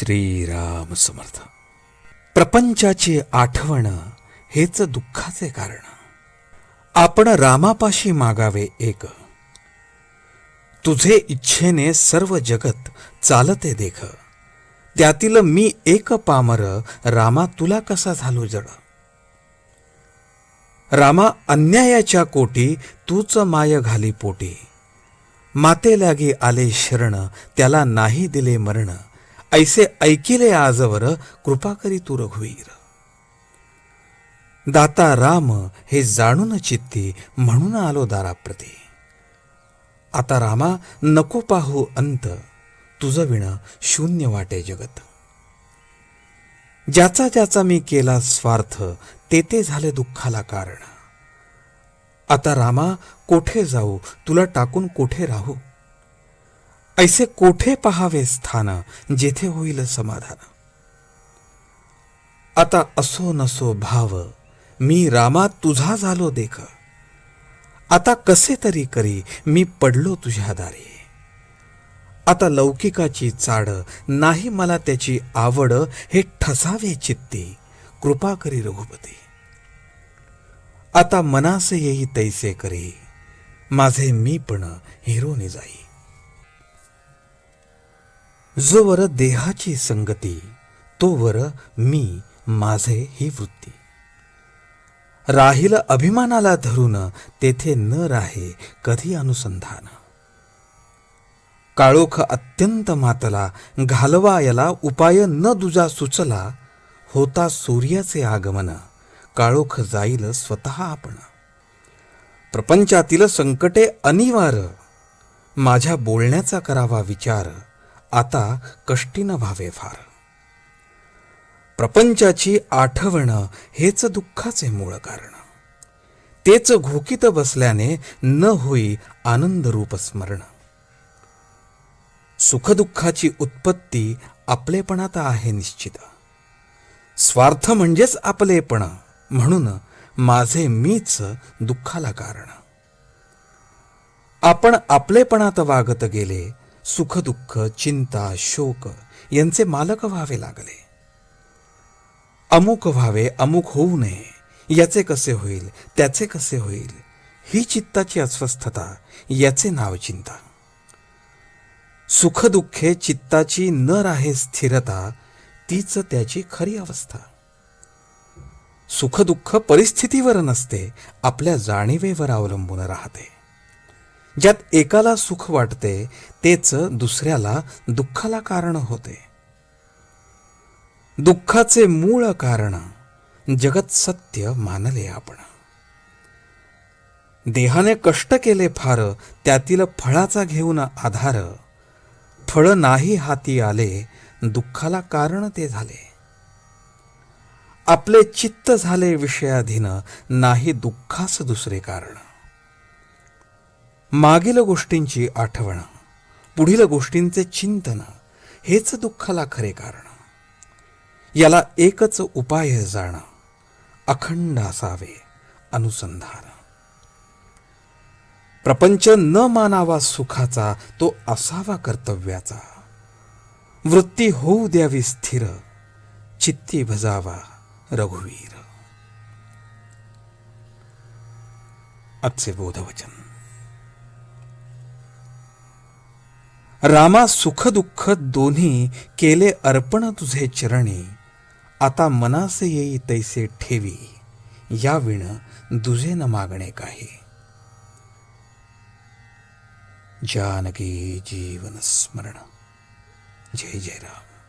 श्रीराम समर्थ. प्रपंचाची आठवण हेच दुःखाचे कारण. आपण रामापाशी मागावे एक. तुझे इच्छेने सर्व जगत चालते देख. त्यातील मी एक पामर रामा तुला कसा झालो जड? रामा अन्यायाच्या कोटी तूच माय घाली पोटी. माते लागी आले शरण त्याला नाही दिले मरण. ऐसे ऐकिले आजवर कृपा करी तू रघुवीर. दाता राम हे जाणून चित्ती म्हणून आलो दाराप्रती. आता रामा नको पाहू अंत. तुझं विण शून्य वाटे जगत. ज्याचा ज्याचा मी केला स्वार्थ ते ते झाले दुःखाला कारण. आता रामा कोठे जाऊ? तुला टाकून कोठे राहू? ऐसे कोठे पहावे स्थान जेथे होईल समाधान? आता असो नसो भाव मी रामा तुझा झालो देख. आता कसे तरी करी मी पडलो तुझ्या दारी. आता लौकिकाची चाड नाही मला त्याची आवड हे ठसावे चित्ती कृपा करी रघुपती. आता मनास येई तैसे करी माझे मी पण हिरोने जाई. जोवर देहाची संगती तोवर मी माझे ही वृत्ती. राहील अभिमानाला धरून तेथे न राहे कधी अनुसंधान. काळोख अत्यंत मातला घालवायला उपाय न दुजा सुचला होता सूर्याचे आगमन काळोख जाईल स्वतः आपण. प्रपंचातील संकटे अनिवार माझ्या बोलण्याचा करावा विचार आता कष्टीनं व्हावे फार. प्रपंचाची आठवण हेच दुःखाचे मूळ कारण. तेच घोकीत बसल्याने न होई आनंदरूप स्मरण. सुखदुःखाची उत्पत्ती आपलेपणात आहे निश्चित. स्वार्थ म्हणजेच आपलेपण म्हणून माझे मीच दुःखाला कारण. आपण आपलेपणात वागत गेले सुखदुःख चिंता शोक यांचे मालक व्हावे लागले. अमुक व्हावे अमुक होऊ नये याचे कसे होईल त्याचे कसे होईल ही चित्ताची अस्वस्थता याचे नाव चिंता. सुखदुःखे चित्ताची न राहे स्थिरता तीच त्याची खरी अवस्था. सुखदुःख परिस्थितीवर नसते आपल्या जाणीवेवर अवलंबून राहते. ज्यात एकाला सुख वाटते तेच दुसऱ्याला दुःखाला कारण होते. दुःखाचे मूळ कारण जगत सत्य मानले आपण. देहाने कष्ट केले फार त्यातील फळाचा घेऊन आधार. फळ नाही हाती आले दुःखाला कारण ते झाले. आपले चित्त झाले विषयाधीन नाही दुःखास दुसरे कारण. मागील गोष्टींची आठवण पुढील गोष्टींचे चिंतन हेच दुःखाला खरे कारण. याला एकच उपाय जाणं अखंड असावे अनुसंधान. प्रपंच न मानावा सुखाचा तो असावा कर्तव्याचा. वृत्ती होऊ द्यावी स्थिर चित्ती भजावा रघुवीर. आजचे बोधवचन. रामा सुखदुःख दोन्ही केले अर्पण तुझे चरणी. आता मनास येई तैसे ठेवी. या विण दुजे न मागणे काही. जानकी जीवन स्मरण. जय जय राम